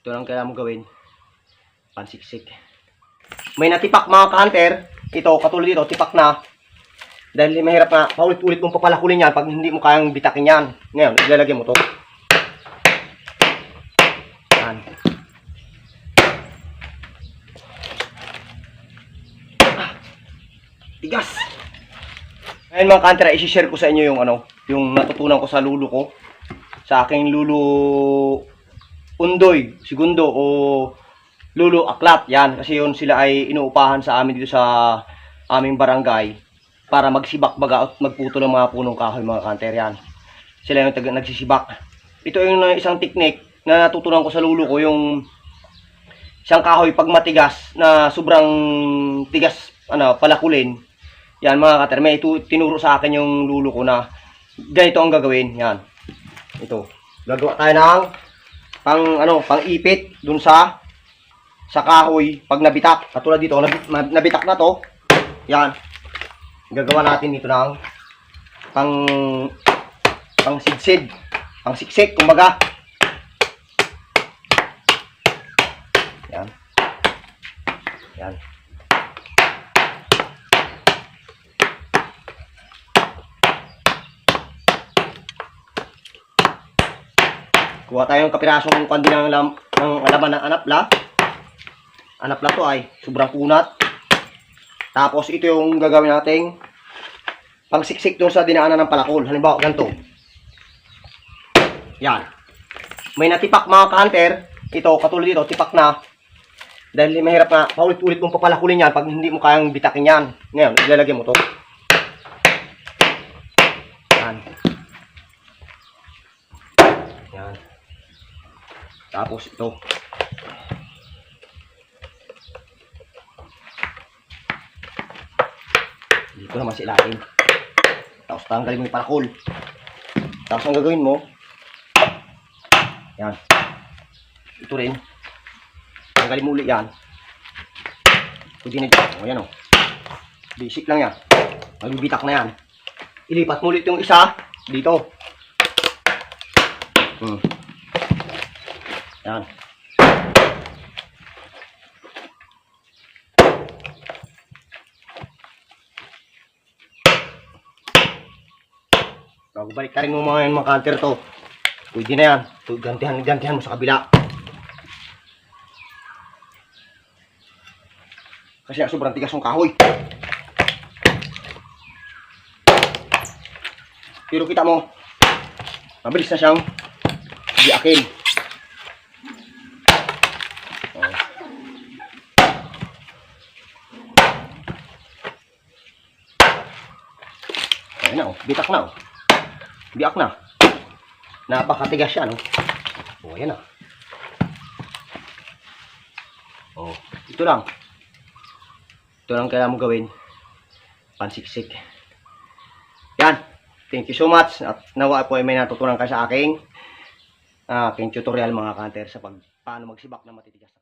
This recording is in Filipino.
Ito lang kailangan mo gawin. Pansiksik. May natipak mga ka-hunter. Ito, katulad dito, tipak na. Dahil mahirap na paulit-ulit mong papalakulin yan pag hindi mo kayang bitakin yan. Ngayon, ilalagay mo to. Yan. Ah, Tigas! Ngayon mga ka-hunter, isi-share ko sa inyo yung ano, yung natutunan ko sa lulo ko. Sa aking lulo undoy, segundo o lulo aklat. Yan, kasi yun sila ay inuupahan sa amin dito sa aming barangay para magsibak baga at magputo ng mga punong kahoy mga kanter yan. Sila yung nagsisibak. Ito yung isang technique na natutunan ko sa lulo ko yung isang kahoy pag matigas na sobrang tigas ano palakulin. Yan mga kater, may ito, tinuro sa akin yung lulo ko na ganito ang gagawin. Yan. Ito. Gagawa tayo ng pang ano, pang ipit dun sa sa kahoy pag nabitak. Katulad dito, nabit, nabitak na to. Yan. Gagawa natin dito ng pang pang sidsid, pang siksik kumbaga. Yan. Yan. Kuha tayo ng kapirasong kandi ng, lam, ng laman ng anapla. Anapla to ay sobrang kunat. Tapos ito yung gagawin nating pangsiksik doon sa dinaanan ng palakol. Halimbawa, ganito. Yan. May natipak mga ka-hunter. Ito, katulad dito, tipak na. Dahil mahirap na paulit-ulit mong papalakulin yan pag hindi mo kayang bitakin yan. Ngayon, ilalagay mo to. Yan. Yan. Tapos ito. Dito naman sa ilalim. Tapos tanggalin mo yung palakol. Tapos ang gagawin mo, yan. Ito rin. Tanggalin mo ulit yan. Pwede na dyan. O yan o. Basic lang yan. Magbibitak na yan. Ilipat mo ulit yung isa dito. Hmm. Yan. Bago balik ka rin mo mga, mga counter to. Pwede na yan. Gantihan, gantihan mo sa kabila. Kasi ang sobrang tigas ng kahoy. Pero kita mo, mabilis na siyang diakin. Ayan oh. bitak na. Oh. Biak na. Napakatigas siya, no? Oh, ayan na. Oh, ito lang. Ito lang kailangan mo gawin. Pansiksik. Yan. Thank you so much. At nawa po ay may natutunan ka sa aking aking tutorial mga kanter sa pag paano magsibak na matitigas.